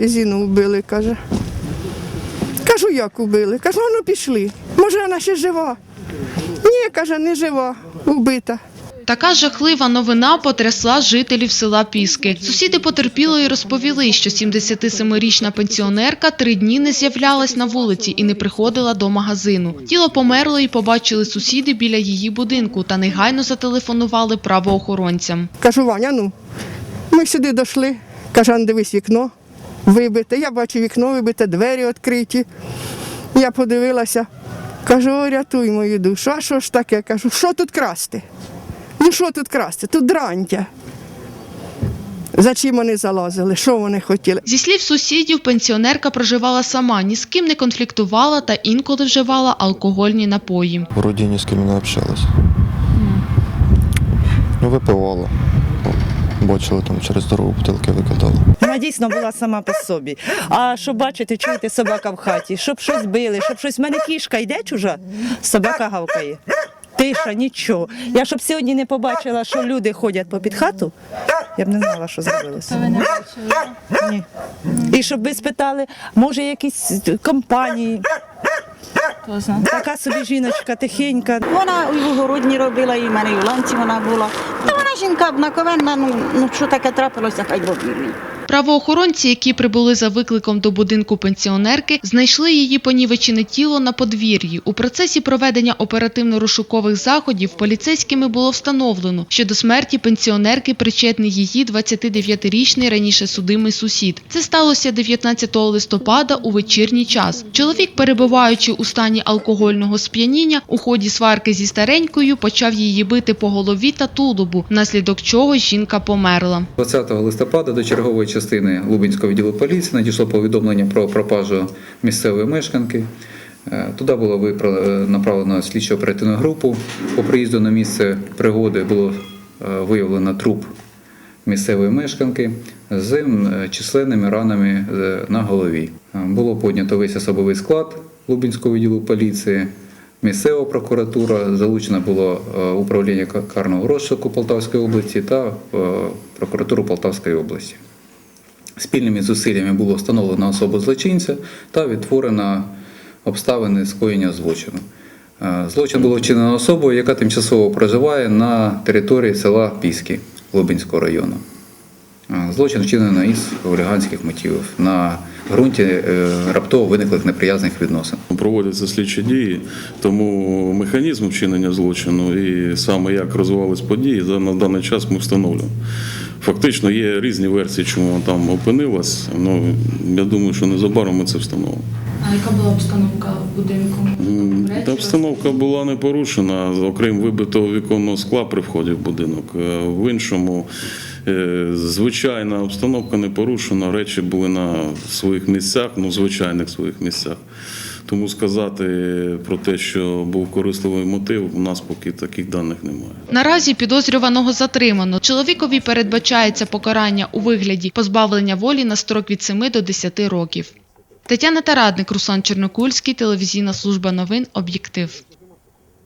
Зіну вбили, каже. Кажу, як убили? Кажу, ну пішли. Може, вона ще жива? Ні, каже, не жива, вбита. Така жахлива новина потрясла жителів села Піски. Сусіди потерпілої розповіли, що 77-річна пенсіонерка три дні не з'являлась на вулиці і не приходила до магазину. Тіло померло і побачили сусіди біля її будинку та негайно зателефонували правоохоронцям. Кажу, Ваня, ну, ми сюди дійшли. Каже, дивись вікно вибите. Я бачу вікно вибите, двері відкриті. Я подивилася, кажу, о, рятуй мою душу. А що ж таке? Кажу, що тут красти? Ну що тут красти? Тут дрантя. За чим вони залазили? Що вони хотіли? Зі слів сусідів, пенсіонерка проживала сама, ні з ким не конфліктувала та інколи вживала алкогольні напої. Вроді ні з ким не общалась. Ну, випивала. Бачили там через дорогу бутилки викидали. Вона дійсно була сама по собі. А щоб бачити, чуєте собака в хаті, щоб щось били, щоб щось. В мене кішка йде чужа, собака гавкає. Тиша, нічого. Я щоб сьогодні не побачила, що люди ходять попід хату, я б не знала, що зробилося. ви не? Ні. І щоб ви спитали, може якісь компанії. Така собі жіночка тихенька. Вона і в огородні робила, і в мене і в ланці вона була. Та вона жінка обнаковенна, ну, ну що таке трапилося, хай Бог. Правоохоронці, які прибули за викликом до будинку пенсіонерки, знайшли її понівечене тіло на подвір'ї. У процесі проведення оперативно-розшукових заходів поліцейськими було встановлено, що до смерті пенсіонерки причетний її 29-річний раніше судимий сусід. Це сталося 19 листопада у вечірній час. Чоловік, перебуваючи у стані алкогольного сп'яніння, у ході сварки зі старенькою почав її бити по голові та тулубу, внаслідок чого жінка померла. 20 листопада до чергової частини Лубенського відділу поліції надійшло повідомлення про пропажу місцевої мешканки. Е, Туди було е, направлено слідчо оперативну групу. По приїзду на місце пригоди було е, виявлено труп місцевої мешканки з численними ранами на голові. Було піднято весь особовий склад Лубенського відділу поліції. Місцева прокуратура залучено було управління карного розшуку Полтавської області та прокуратуру Полтавської області. Спільними зусиллями було встановлено особу злочинця та відтворено обставини скоєння злочину. Е, Злочин було вчинено особою, яка тимчасово проживає на території села Піски Лубенського району. Злочин вчинено із хуліганських мотивів на ґрунті е, раптово виниклих неприязних відносин. Проводяться слідчі дії, тому механізм вчинення злочину і саме як розвивались події на даний час ми встановлюємо. Фактично є різні версії, чому там опинилась. Ну я думаю, що незабаром ми це встановимо. А яка була обстановка в будинку? Та обстановка була не порушена, окрім вибитого віконного скла при вході в будинок. Е, В іншому е, звичайна обстановка не порушена, речі були на своїх місцях, ну звичайних своїх місцях. Тому сказати про те, що був корисливий мотив, у нас поки таких даних немає. Наразі підозрюваного затримано. Чоловікові передбачається покарання у вигляді позбавлення волі на строк від 7 до 10 років. Тетяна Тарадник, Руслан Чернокульський, телевізійна служба новин «Об'єктив».